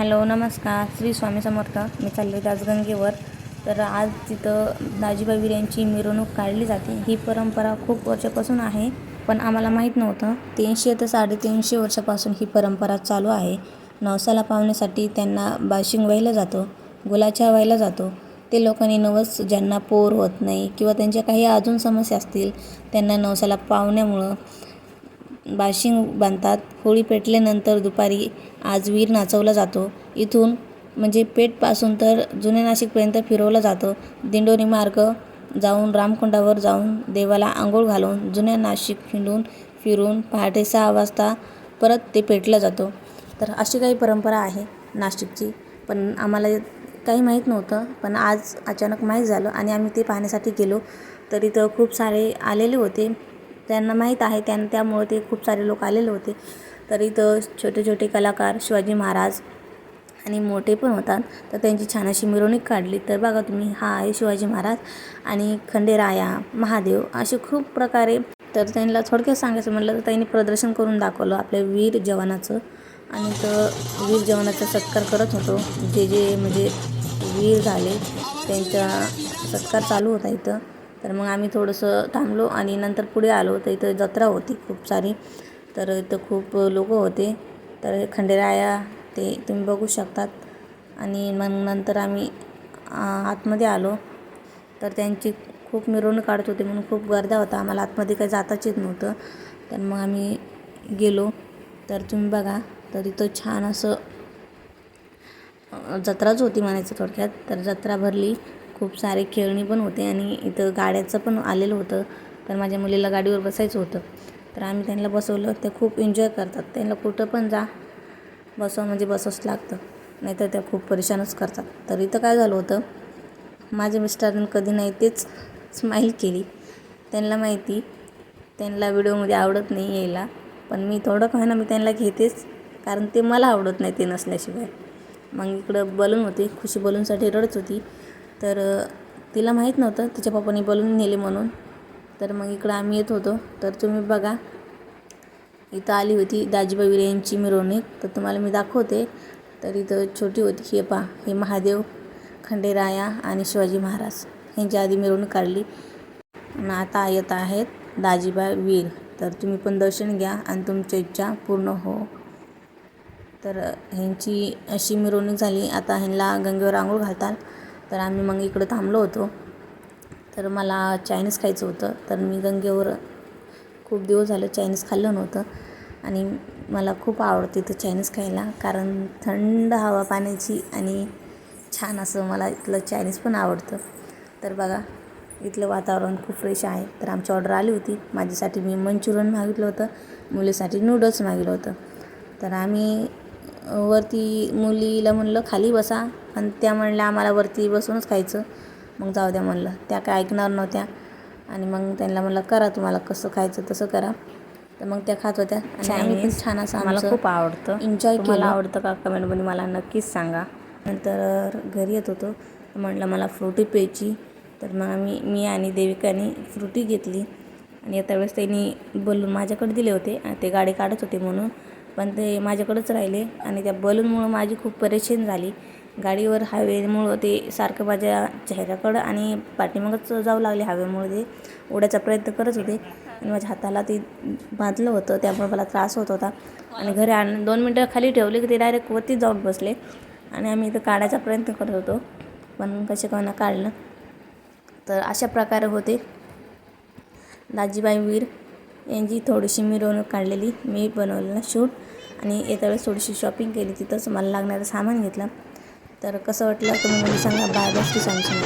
Hello नमस्कार. श्री स्वामी समर्थ. मी चालले दासगंगेवर. तर आज तिथं दाजीबा वीर यांची मिरवणूक काढली जाते. ही परंपरा खूप वर्षापासून आहे पण आम्हाला माहीत नव्हतं. तीनशे ते साडेतीनशे वर्षापासून ही परंपरा चालू आहे. नवसाला पावण्यासाठी त्यांना बाशिंग व्हायला जातो गुलाच्या व्हायला जातो. ते लोकांनी नवस ज्यांना पोर होत नाही किंवा त्यांच्या काही अजून समस्या असतील त्यांना नवसाला पावण्यामुळं बाशिंग बांधतात. होळी पेटल्यानंतर दुपारी आज वीर नाचवला जातो. इथून म्हणजे पेठपासून तर जुन्या नाशिकपर्यंत फिरवलं जातं. दिंडोरी मार्ग जाऊन रामकुंडावर जाऊन देवाला आंघोळ घालून जुन्या नाशिक हिंडून फिरून पहाटे सहा वाजता परत ते पेटला जातो. तर अशी काही परंपरा आहे नाशिकची. पण आम्हाला काही माहीत नव्हतं. पण आज अचानक माहीत झालं आणि आम्ही ते पाहण्यासाठी गेलो. तर इथं खूप सारे आलेले होते. त्यांना माहीत आहे त्यां त्यामुळे ते खूप सारे लोक आलेले होते. तर इथं छोटे छोटे कलाकार शिवाजी महाराज आणि मोठे पण होतात. तर त्यांची छान अशी मिरवणूक काढली. तर बघा तुम्ही हा आहे शिवाजी महाराज आणि खंडेराया महादेव असे खूप प्रकारे. तर त्यांना थोडक्यात सांगायचं म्हटलं तर त्यांनी प्रदर्शन करून दाखवलं आपल्या वीर जवानाचं. आणि तर वीर जवानाचा सत्कार करत होतो. जे जे म्हणजे वीर झाले त्यांचा सत्कार चालू होता इथं. तर मग आम्ही थोडंसं थांबलो आणि नंतर पुढे आलो. तर इथं जत्रा होती खूप सारी. तर इथं खूप लोक होते. तर खंडेराया ते तुम्ही बघू शकतात. आणि मग नंतर आम्ही आतमध्ये आलो. तर त्यांची खूप मिरवणूक काढत होते म्हणून खूप गर्दा होता. आम्हाला आतमध्ये काही जाताच येत नव्हतं. तर मग आम्ही गेलो. तर तुम्ही बघा तर इथं छान असं जत्राच होती म्हणायचं थोडक्यात. तर जत्रा भरली. खूप सारे खेळणी पण होते आणि इथं गाड्याचं पण आलेलं होतं. तर माझ्या मुलीला गाडीवर बसायचं होतं. तर आम्ही त्यांना बसवलं. ते खूप एन्जॉय करतात. त्यांना कुठं पण जा. बसव म्हणजे बसवच लागतं. नाहीतर त्या खूप परेशानच करतात. तर इथं काय झालं होतं? माझ्या मिस्टरांनी कधी नाही तेच स्माईल केली. त्यांना माहिती. त्यांना व्हिडिओमध्ये आवडत नाही यायला. पण मी थोडं का ना मी त्यांना घेतेच. कारण ते मला आवडत नाही ते नसल्याशिवाय. मग इकडं बलून होते. खुशी बलूनसाठी रडत होती. तर तिला माहीत नव्हतं. तिच्या पप्पाने बोलून नेले म्हणून. तर मग इकडं आम्ही येत होतो. तर तुम्ही बघा इथं आली होती दाजीबा विरे यांची मिरवणूक. तर तुम्हाला मी दाखवते. तर इथं छोटी होती हे पा हे महादेव खंडेराया आणि शिवाजी महाराज यांची आधी मिरवणूक काढली. आणि आता येत आहेत दाजीबा वीर. तर तुम्ही पण दर्शन घ्या आणि तुमची इच्छा पूर्ण हो. तर ह्यांची अशी मिरवणूक झाली. आता ह्यांना गंगेवर आंघोळ घालतात. तर आम्ही मग इकडं थांबलो होतो. तर मला चायनीज खायचं होतं. तर मी गंगेवर खूप दिवस झालं चायनीज खाल्लं नव्हतं. आणि मला खूप आवडते इथं चायनीज खायला. कारण थंड हवा पाण्याची आणि छान असं मला इथलं चायनीज पण आवडतं. तर बघा इथलं वातावरण खूप फ्रेश आहे. तर आमची ऑर्डर आली होती. माझ्यासाठी मी मंचुरियन मागितलं होतं. मुलीसाठी नूडल्स मागितलं होतं. तर आम्ही वरती मुलीला म्हणलं खाली बसा. आणि त्या म्हणल्या आम्हाला वरती बसूनच खायचं. मग जाऊ द्या म्हणलं. त्या काय ऐकणार नव्हत्या. आणि मग त्यांना म्हणलं करा तुम्हाला कसं खायचं तसं करा. तर मग त्या खात होत्या. आणि आम्ही पण छान असं मला आमचं खूप आवडतं. एन्जॉय केलं. आवडतं का कमेंटमध्ये मला नक्कीच सांगा. नंतर घरी येत होतो. म्हटलं मला फ्रुटी प्यायची. तर मग आम्ही मी आणि देविकाने फ्रुटी घेतली. आणि येत्या वेळेस त्यांनी बलून माझ्याकडे दिले होते. आणि ते गाडी काढत होते म्हणून. पण ते माझ्याकडंच राहिले आणि त्या बलूनमुळं माझी खूप परेशान झाली. गाडीवर हायवेमुळं ते सारखं माझ्या चेहऱ्याकडं आणि पाठीमागंच जाऊ लागले हवेमुळे ते. उडायचा प्रयत्न करत होते आणि माझ्या हाताला ते बांधलं होतं त्यामुळे मला त्रास होत होता. आणि घरी आण दोन मिनटं खाली ठेवले की ते डायरेक्ट वरती जाऊन बसले आणि आम्ही इथं काढायचा प्रयत्न करत होतो पण कसे कोणा काढलं. तर अशा प्रकारे होते. दाजीबाई वीर यांची थोडीशी मिरवणूक काढलेली. मी बनवलेला शूट आणि येत्या वेळेस थोडीशी शॉपिंग केली. तिथंच मला लागणारं सामान घेतलं. तर कसं वाटलं? तुम्ही मला सांगा. Bye bye Shri Samsung